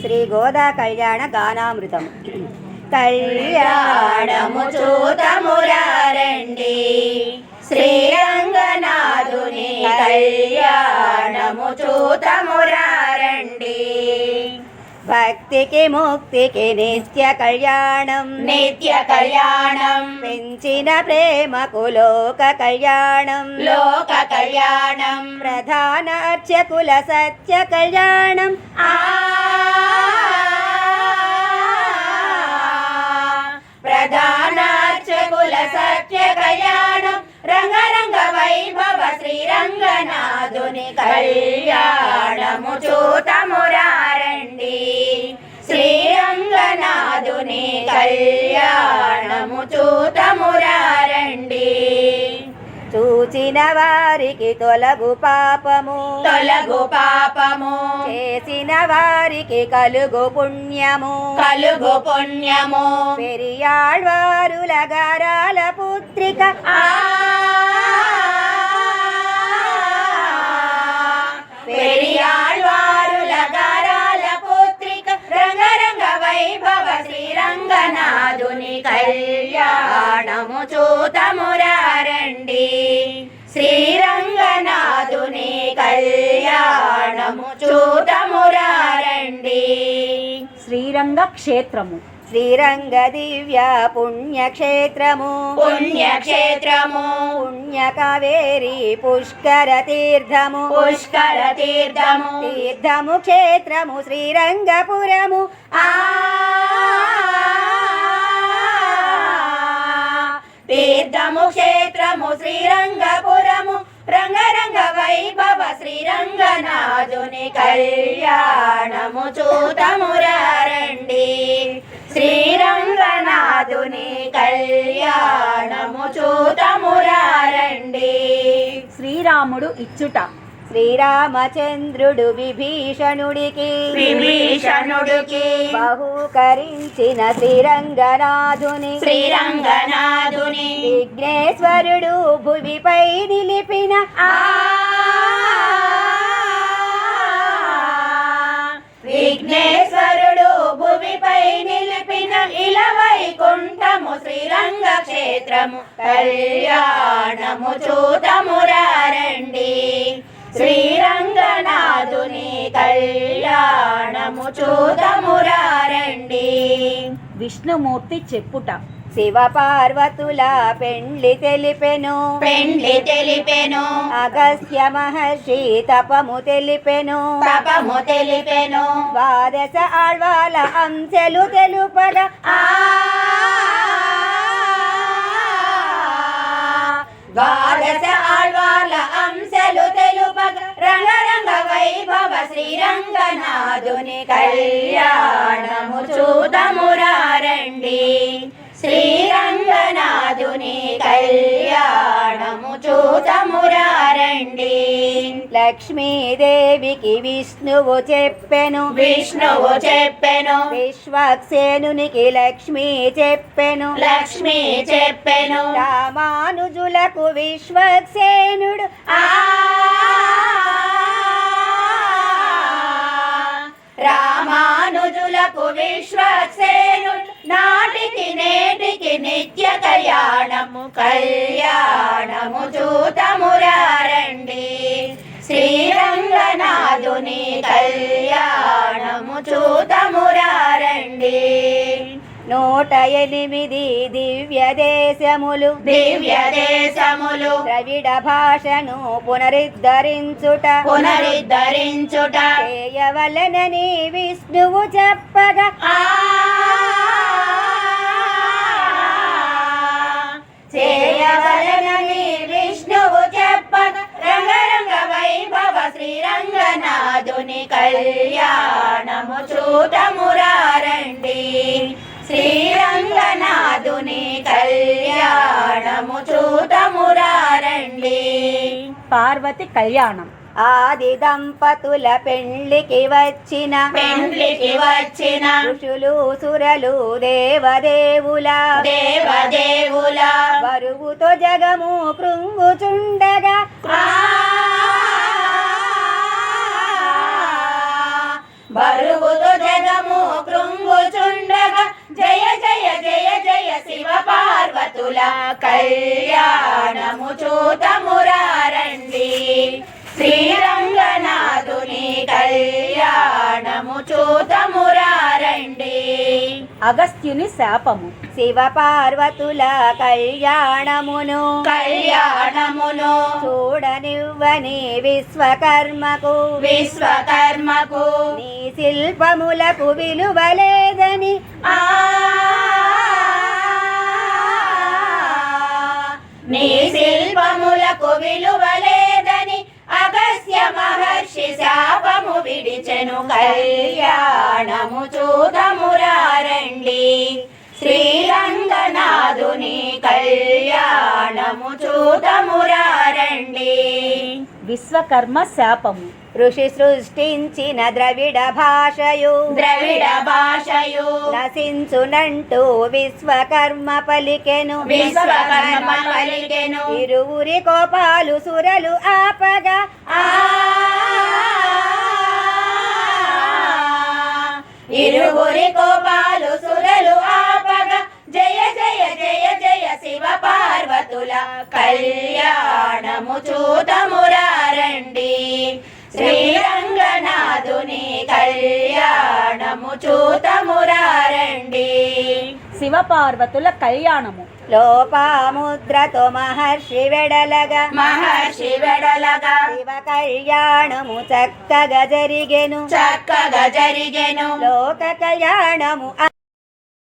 శ్రీ గోదా కళ్యాణ గానామృతం కళ్యాణము చూతమురారండి శ్రీరంగనాథుని కళ్యాణము చూతమురారండి భక్తికి ముక్తికి నిత్య కళ్యాణం. నిత్య కళ్యాణం. పెంచిన ప్రేమకు లోక కళ్యాణం. లోక కళ్యాణం. ప్రధాన అర్చకుల సత్య కళ్యాణం. ప్రధానార్చకుల సత్య కళ్యాణం. రంగరంగ వైభవ శ్రీరంగనాథుని కళ్యాణము చూతమురారండి. శ్రీరంగనాథుని కళ్యాణము చూత చూచిన వారికి తొలగు పాపము. తొలగు పాపము. చేసిన వారికి కలుగు పుణ్యము. కలుగు పుణ్యము. పెరియాళ్వారుల గారాల పుత్రిక. పెరియాళ్వారుల గారాల పుత్రిక. రంగరంగ వైభవ శ్రీరంగనాథుని కళ్యాణము చూతమురారండి. శ్రీరంగనాథుని కళ్యాణము చూతమురారండి శ్రీరంగ క్షేత్రము శ్రీరంగ దివ్య పుణ్యక్షేత్రము. పుణ్యక్షేత్రము పుణ్య కావేరి పుష్కర తీర్థము పుష్కర తీర్థము తీర్థము క్షేత్రము శ్రీరంగపురము. ఆ తీర్థము క్షేత్రము శ్రీరంగపురము. రంగరంగ వైభవ శ్రీరంగనాథుని కళ్యాణము చూతమురారండి. శ్రీరంగనాథుని కళ్యాణము చూతమురారండి. శ్రీరాముడు ఇచ్చుట. శ్రీరామచంద్రుడు విభీషణుడికి విభీషణుడికి బహూకరించిన శ్రీరంగనాథుని శ్రీరంగనాథుని విఘ్నేశ్వరుడు భువిపై నిలిపిన ఆ విఘ్నేశ్వరుడు భూమిపై నిలిపిన ఇలవైకుంఠము శ్రీరంగ క్షేత్రము. కళ్యాణము చూతమురారండి. శ్రీరంగనాథుని కళ్యాణము చూతమురారండి విష్ణుమూర్తి చెప్పుట. శివ పార్వతుల పెండ్లి తెలిపెను. పెండ్లి తెలిపెను. అగస్త్య మహర్షి తపము తెలిపెను. తపము తెలిపెను. ద్వాదశ ఆళ్వాల అంశలు తెలుపగా ఆ ద్వాదశ ఆళ్వార్ల అంశలు తెలుపగ రంగరంగ వైభవ శ్రీరంగనాథుని కళ్యాణము చూతమురారండి శ్రీరంగనాథుని కళ్యాణము చూతమురారండి లక్ష్మీదేవికి విష్ణువు చెప్పెను. విష్ణువు చెప్పెను. విశ్వక్సేనునికి లక్ష్మి చెప్పెను. లక్ష్మి చెప్పెను. రామానుజులకు విశ్వక్సేనుడు రామానుజులకు విశ్వసేను నాటికి నేటికి నిత్య కళ్యాణము కళ్యాణము చూతమురారండి. శ్రీరంగనాథుని కళ్యాణము చూతమురారండి. నూట ఎనిమిది దివ్య దేశములు దివ్య దేశములు ద్రవిడ భాషను పునరుద్ధరించుట. పునరుద్ధరించుట. చేయవలనని విష్ణువు చెప్పగా. చేయవలనని విష్ణువు చెప్పగ. రంగరంగ వైభవ శ్రీరంగనాథుని కళ్యాణము చూతమురారండి శ్రీరంగనాథుని కళ్యాణము చూతమురారండి. పార్వతి కళ్యాణం. ఆది దంపతుల పెండ్లికి వచ్చిన పెండ్లికి వచ్చిన ఋషులు సురలు దేవదేవుల దేవదేవుల బరువుతో జగము కృంగుచుండగా కళ్యాణము చూతమురారండి. శ్రీరంగనాథుని కళ్యాణము చూతమురారండి. అగస్త్యుని శాపము. శివ పార్వతుల కళ్యాణమును కళ్యాణమును చూడనివ్వని విశ్వకర్మకు విశ్వకర్మకు నీ శిల్పములకు విలువలేదని ఆ శాపము విడిచెను కళ్యాణము చూదమురారండి శ్రీరంగనాథుని కళ్యాణము చూదమురారండి విశ్వకర్మ శాపము. ఋషి సృష్టించిన ద్రవిడ భాషయు. ద్రవిడ భాషయు. నశించునంటూ విశ్వకర్మ పలికెను. విశ్వకర్మ పలికెను. ఇరువురి కోపాలు సురలు ఆపగా ఆ ఇరువురి కోపాలు సురలు ఆపగ. జయ జయ జయ జయ శివ పార్వతుల కళ్యాణము చూతమురారండి. శ్రీరంగనాథుని కళ్యాణము చూతమురారండి. శివపార్వతుల కళ్యాణము. లోపాముద్రతో మహర్షి వెడలగా. మహర్షి వెడలగా. శివ కళ్యాణము చక్కగా జరిగెను. చక్కగా జరిగెను. లోక కళ్యాణము